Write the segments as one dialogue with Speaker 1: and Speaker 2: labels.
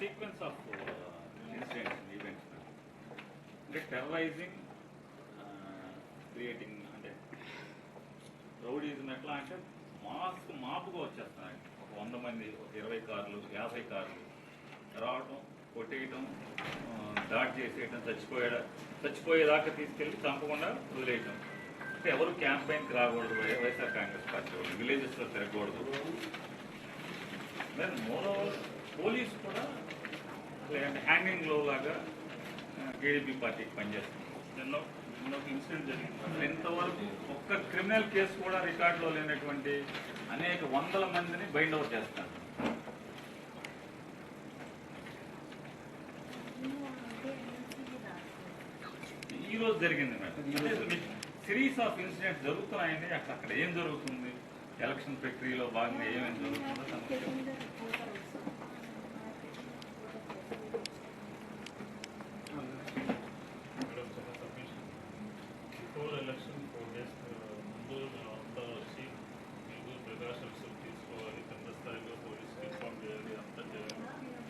Speaker 1: Sequence of incidents events అంటే terrorising creating అంటే rowdyism ఎట్లా అంటే మాస్క్ మాపుగా వచ్చేస్తున్నాయి. ఒక వంద మంది ఒక ఇరవై కార్లు యాభై కార్లు రావటం కొట్టేయటం దాడి చేసేయటం చచ్చిపోయే చచ్చిపోయేదాకా తీసుకెళ్ళి చంపకుండా వదిలేయటం. అంటే ఎవరు క్యాంపెయిన్కి రాకూడదు వైఎస్ఆర్ కాంగ్రెస్ పార్టీ వాళ్ళు విలేజెస్లో తిరగకూడదు. దెన్ మోర్ పోలీస్ కూడా లేదంటే హ్యాంగింగ్లో లాగా టీడీపీ పార్టీకి పనిచేస్తుంది.
Speaker 2: నిన్న నిన్న ఒక ఇన్సిడెంట్ జరిగింది.
Speaker 1: ఇంతవరకు ఒక్క క్రిమినల్ కేసు కూడా రికార్డులో లేనటువంటి అనేక వందల మందిని బైండ్ అవుట్ చేస్తారు. ఈ రోజు జరిగింది మేడం. సిరీస్ ఆఫ్ ఇన్సిడెంట్స్ జరుగుతున్నాయండి. అక్కడ అక్కడ ఏం జరుగుతుంది? ఎలక్షన్ ప్రక్రియలో భాగంగా ఏమేమి జరుగుతుందో సమస్య
Speaker 2: మేడం చాలా submission before election four days ముందు అంతా వచ్చి మీకు ప్రికాషన్స్ తీసుకోవాలి కింద స్థాయిలో పోలీస్కి ఇన్ఫార్మ్ చేయాలి అంతా చేయాలి.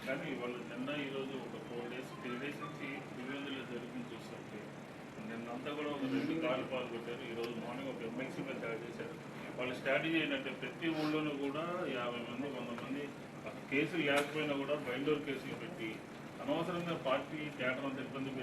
Speaker 2: కానీ వాళ్ళు నిన్న ఈరోజు ఒక ఫోర్ డేస్ త్రీ డేస్ నుంచి వివేందులో జరిగింది చూస్తుంటే నిన్నంతా కూడా ఒక కాలు పాల్గొట్టారు. ఈరోజు మార్నింగ్ ఒక ఎమ్మెల్సీ మీద తయారు చేశారు. వాళ్ళ స్ట్రాటజీ ఏంటంటే ప్రతి ఊళ్ళోనూ కూడా యాభై మంది వంద మంది కేసులు లేకపోయినా కూడా బయలుదేరు కేసులు పెట్టి అనవసరంగా పార్టీ థియేటర్ అంతా ఇబ్బంది పెట్టి